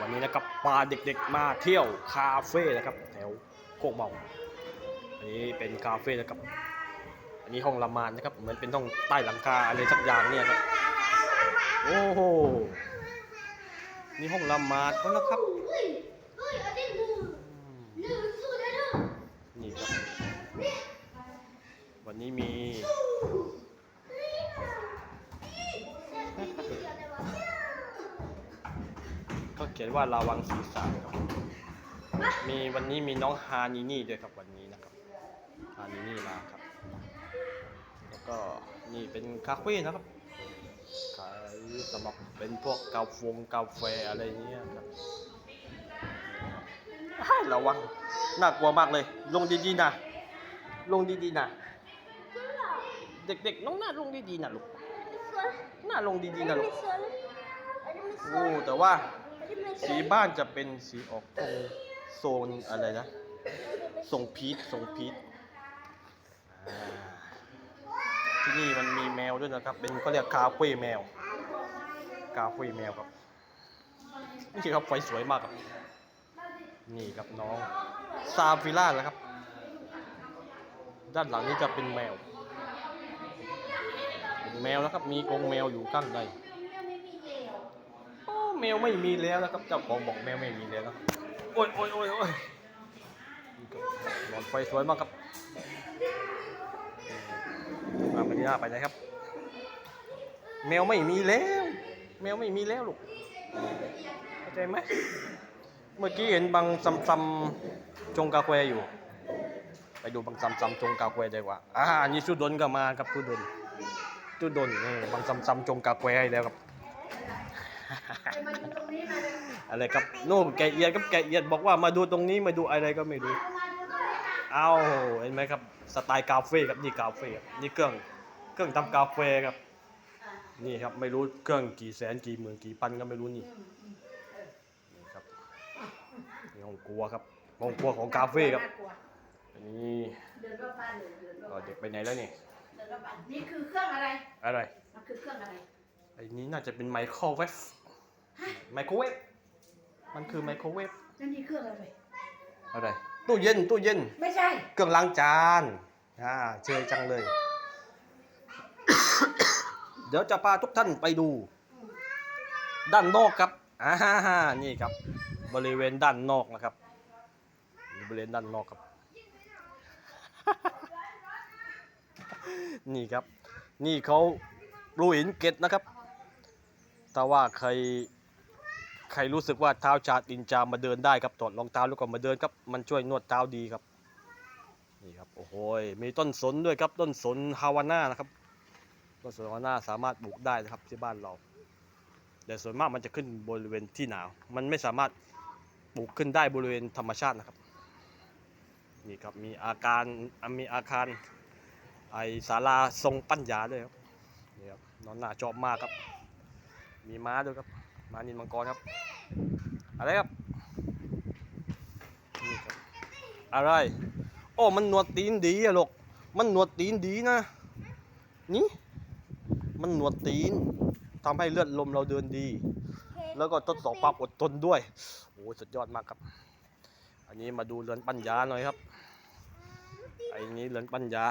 วันนี้นะครับพาเด็กๆมาเที่ยวคาเฟ่นะครับ แถวโคกเมาอันนี้เป็นคาเฟ่นะครับ อันนี้ห้องละมานนะครับเหมือนเป็นห้องใต้หลังคาอะไรสักอย่างเนี่ยครับโอ้โหนี่ห้องละมาดเขานะครับนี่ครับ วันนี้มี ขียนว่าระวังศีรษะครับ มีวันนี้มีน้องฮานีนี่ด้วยครับวันนี้นะครับฮานีนี่มาครับ แล้วก็นี่เป็นคาเฟ่นะครับขายสำหรับเป็นพวกกาแฟกาแฟอะไรเงี้ยครับให้ระวังน่ากลัวมากเลย ลงดีๆนะลงดีๆนะเด็กๆน้องหน้าลงดีๆนะลูกหน้าลงดีๆนะลูกโอ้แต่ว่า สีบ้านจะเป็นสีออกตรงโซนอะไรนะทรงพีชทรงพีชอ่าที่นี่มันมีแมวด้วยนะครับ เป็นเขาเรียกคาเฟ่แมวคาเฟ่แมวครับนี่ครับไฟสวยมากครับ นี่ครับน้องซาฟิล่านะครับ ด้านหลังนี้จะเป็นแมว เป็นแมวนะครับ มีกรงแมวอยู่ข้างใน แมวไม่มีแล้วนะครับเจ้าของบอกแมวไม่มีแล้วนะโอ้ยโอ้ยโอ้ยโอ้ยนี่ครับหลอดไฟสวยมากครับมาไปที่หน้าไปไหนครับ แมวไม่มีแล้ว แมวไม่มีแล้วลูกเข้าใจไหมเมื่อกี้เห็นบางซัมซัมจงกาแควอยู่ ไปดูบางซัมซัมจงกาแควดีกว่าอ่านี่สุดนก็มาครับสุดนสุดนนี่บางซัมซัมจงกาแควให้แล้วครับ อะไรครับโน่นแกะเอียดครับแกะเอียดบอกว่ามาดูตรงนี้มาดูอะไรก็ไม่รู้เอาเห็นไหมครับสไตล์กาเฟ่ครับนี่กาเฟ่ครับนี่เครื่องเครื่องทำกาแฟครับ นี่ครับไม่รู้เครื่องกี่แสนกี่หมื่นกี่พันก็ไม่รู้นี่นี่ครับนี่ห้องครัวครับห้องครัวของกาเฟ่ครับอันนี้เดินรอบบ้านเลยเดินรอบเอ่อเด็กไปไหนแล้วนี่เดินรอบบ้านนี่คือเครื่องอะไรอะไรมันคือเครื่องอะไรไอ้นี้น่าจะเป็นไมโครเวฟ ไมโครเวฟมันคือไมโครเวฟนั่นนี่เครื่องอะไร อะไรตู้เย็นตู้เย็น ไม่ใช่ เครื่องล้างจานอ่าเชยจังเลย เดี๋ยวจะพาทุกท่านไปดู ด้านนอกครับอ่านี่ครับ บริเวณด้านนอกนะครับนี่บริเวณด้านนอกครับ นี่ครับ นี่เขารูหินเกตนะครับ แต่ว่าใคร ใครรู้สึกว่าเท้าชาดินจามาเดินได้ครับถอดรองเท้าแล้วก็มาเดินครับ มันช่วยนวดเท้าดีครับ นี่ครับ โอ้โหมีต้นสนด้วยครับต้นสนฮาวาน่านะครับ ต้นสนฮาวาน่าสามารถปลูกได้นะครับที่บ้านเรา แต่ส่วนมากมันจะขึ้นบริเวณที่หนาว มันไม่สามารถปลูกขึ้นได้บริเวณธรรมชาตินะครับ นี่ครับมีอาการมีอาคารไอศาลาทรงปัญญาด้วยครับนี่ครับนอนหน้าชอบมากครับ มีม้าด้วยครับ มานินมังกรครับ อะไรครับนี่ครับ อะไรโอ้มันหนวดตีนดีอะลูกมันหนวดตีนดีนะ นี่ มันหนวดตีนทำให้เลือดลมเราเดินดี แล้วก็ทดสอบความอดทนด้วยโอ้สุดยอดมากครับ อันนี้มาดูเรือนปัญญาหน่อยครับไอ้นี้เรือนปัญญา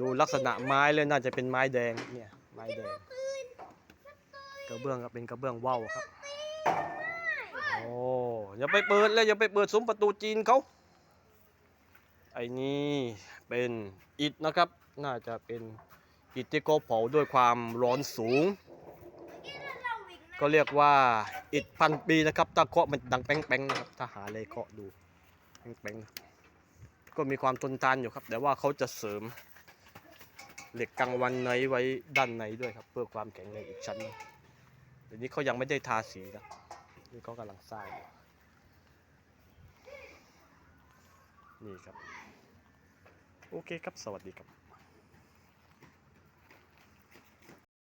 ดูลักษณะไม้เลยน่าจะเป็นไม้แดงเนี่ยไม้แดง กระเบื้องครับเป็นกระเบื้องว่าวครับ โอ้อย่าไปเปิดเลยอย่าไปเปิดซุ้มประตูจีนเขา ไอ้นี่เป็นอิฐนะครับ น่าจะเป็นอิฐที่เขาเผาด้วยความร้อนสูง ก็เรียกว่าอิฐพันปีนะครับถ้าเคาะมันดังแป้งๆนะครับถ้าหาอะไรเคาะดูแป้งๆก็มีความทนทานอยู่ครับ แต่ว่าเขาจะเสริมเหล็กกลางวันในไว้ด้านในด้วยครับ เพื่อความแข็งแรงอีกชั้นหนึ่ง เดี๋ยวนี้เขายังไม่ได้ทาสีนะนี่เขากำลังสร้างอยู่นี่ครับ โอเคครับ สวัสดีครับ